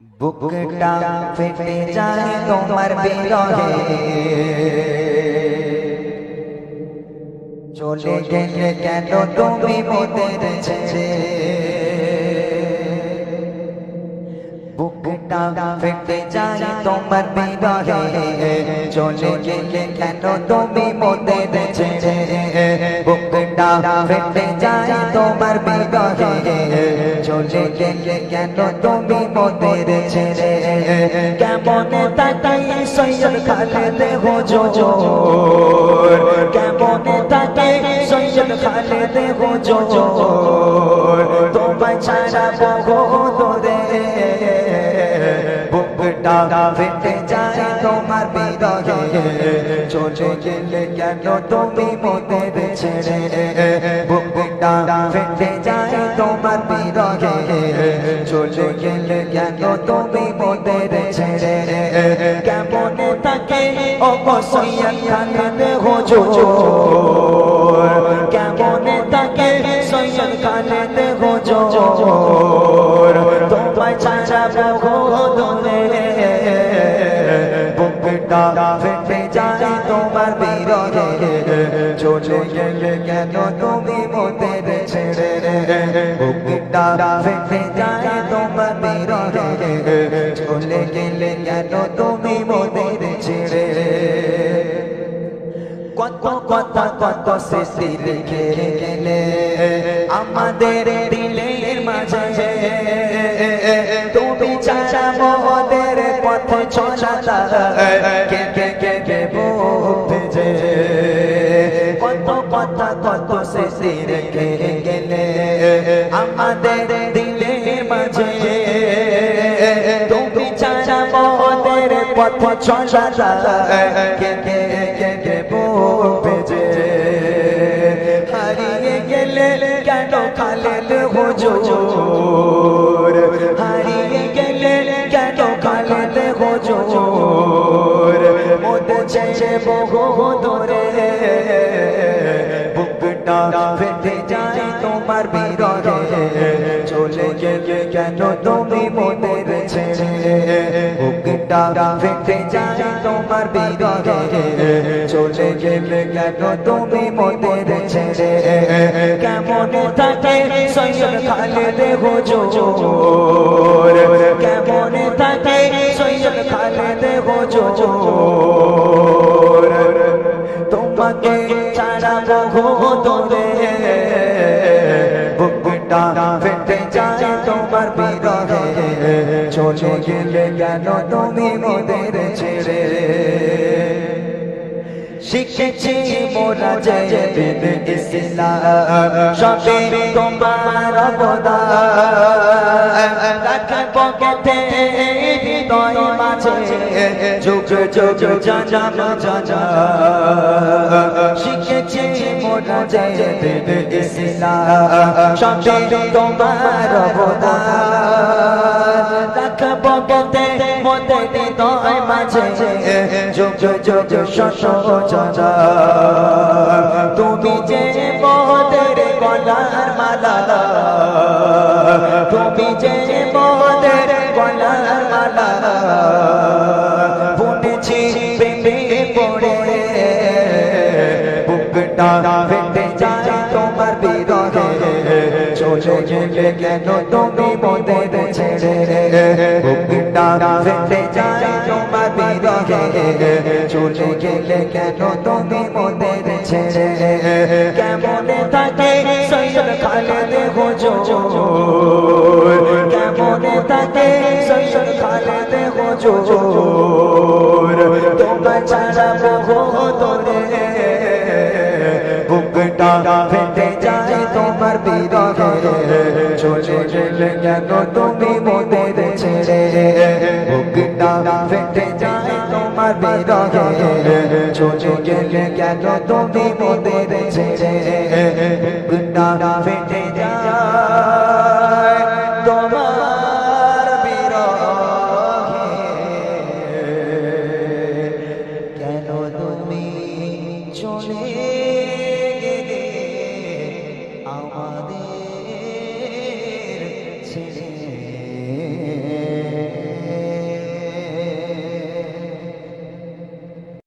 বুকটা ফেটে যায় তোমার বিরহে। চলে গেলে কেন তুমি ছেড়ে বুকটা ফেটে যায় তোমার বিরহে। চলে গেলে কেন তুমি মোদের বুকটা ফেটে যায় তোমার বিরহে চলে গেলে কেন তুমি মোদের ছেড়ে? কেমন তাকাই কেমন ছাড়া বহু বুকটা ফেটে যায় তোমার বিরহে চলে গেলে কেন তুমি মোদের ছেড়ে বুকটা ফেটে যায় তোমার বিরহে চলে গেলে কেন তুমি মোদের ছেড়ে কেমন থাকে অবশ্যই খালেদ হুজুর? কেমন থাকে সৈয়দ খালেদ হুজুর? তোমায় ছাড়া ফেটে যায় তোমার বিরহে। চলে গেলে কেন তুমি মোদের ছেড়ে বুকটা ফেটে যায় তোমার বিরহে। চলে গেলে কেন তুমি মোদের ছেড়ে কত কথা কত স্মৃতি রেখে গেলে আমাদের দিলের মাঝে। তুমি চাচা মোদের পথ কে কে কে বুঝে কত কথা কত স্মৃতি রেখে গেলে আমাদের দিলের মাঝে পথ চলা কে কে কে কে বুঝে হারিয়ে গেলে কেন খালেদ হুজুর ছেড়ে বহু দূরে বুকটা ফেটে যায় তোমার বিরহে চলে গেলে কেন তুমি মোদের ছেড়ে বুকটা ফেটে যায় তোমার বিরহে চলে গেলে কেন তুমি মোদের ছেড়ে কেমন থাকে সৈয়দ খালেদ হুজুর কেমন থাকে সৈয়দ খালেদ হুজুর তোমাকে ছাড়া বহু দূরে বুকটা ফেটে যায় তোমার বিরহে চলে গেলে কেন তুমি মোদের ছেড়ে শিখেছি মোরা জয় দিন ইসলাম সবে তোমার অবদান। রাখব কেতে হৃদয় মাঝে যুগ যুগ জানাম জানা শিখেছি মাঝে জানা তুমি যে মোদের গলার মালা তুমি যে গেলে কেন তুমি মোদের ছেড়ে বুকটা ফেটে যায় তোমার বিরহে চলে গেলে কেন তুমি মোদের ছেড়ে কেমন থাকে সৈয়দ খালেদ হুজুর? কেমন থাকে সৈয়দ খালেদ হুজুর? তোমার ছাড়া বহু দূরে বুকটা চলে গেল তুমি মোদের ছেড়ে? বুকটা ফেটে যায় তোমার বিরহে। চলে গেলে গেল তুমি মোদের ছেড়ে? বুকটা ফেটে